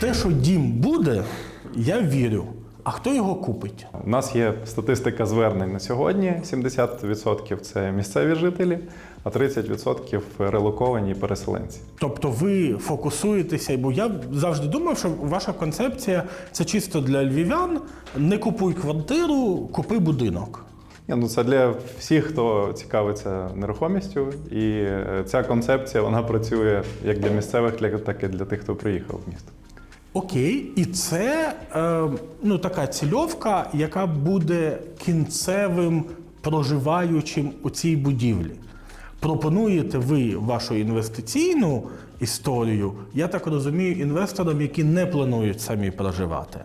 те, що дім буде, я вірю. А хто його купить? У нас є статистика звернень на сьогодні. 70% це місцеві жителі, а 30% релоковані переселенці. Тобто ви фокусуєтеся, бо я завжди думав, що ваша концепція це чисто для львів'ян. Не купуй квартиру, купи будинок. Ні, ну це для всіх, хто цікавиться нерухомістю, і е, ця концепція вона працює як для місцевих, так і для тих, хто приїхав в місто. Окей, і це е, ну, така цільовка, яка буде кінцевим проживаючим у цій будівлі. Пропонуєте ви вашу інвестиційну історію, я так розумію, інвесторам, які не планують самі проживати.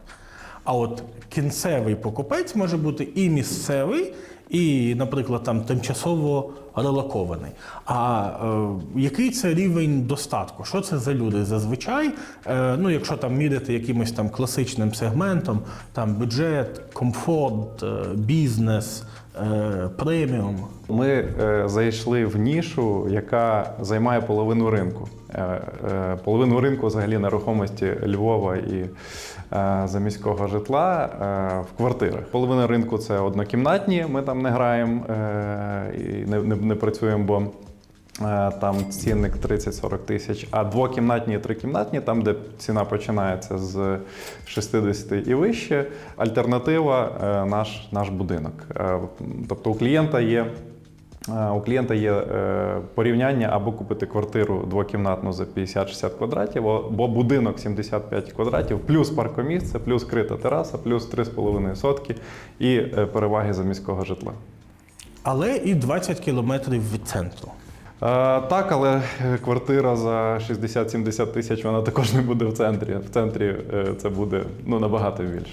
А от кінцевий покупець може бути і місцевий, і, наприклад, там тимчасово релокований. А е, який це рівень достатку? Що це за люди? Зазвичай, е, ну якщо там міряти якимось там класичним сегментом, там бюджет, комфорт, е, бізнес, е, преміум. Ми е, зайшли в нішу, яка займає половину ринку. Е, е, половину ринку взагалі нерухомості Львова і е, заміського житла в квартирах. Половина ринку це однокімнатні. Ми там не граємо і не, не, не працюємо, бо там цінник 30-40 тисяч, а двокімнатні і трикімнатні, там, де ціна починається з 60 і вище. Альтернатива наш, наш будинок. Тобто у клієнта є. Е, У клієнта є е, порівняння або купити квартиру двокімнатну за 50-60 квадратів, або будинок 75 квадратів, плюс паркомісце, плюс крита тераса, плюс 3,5 сотки і е, переваги за міського житла. Але і 20 кілометрів від центру. Так, але квартира за 60-70 тисяч вона також не буде в центрі. В центрі це буде ну, набагато більше.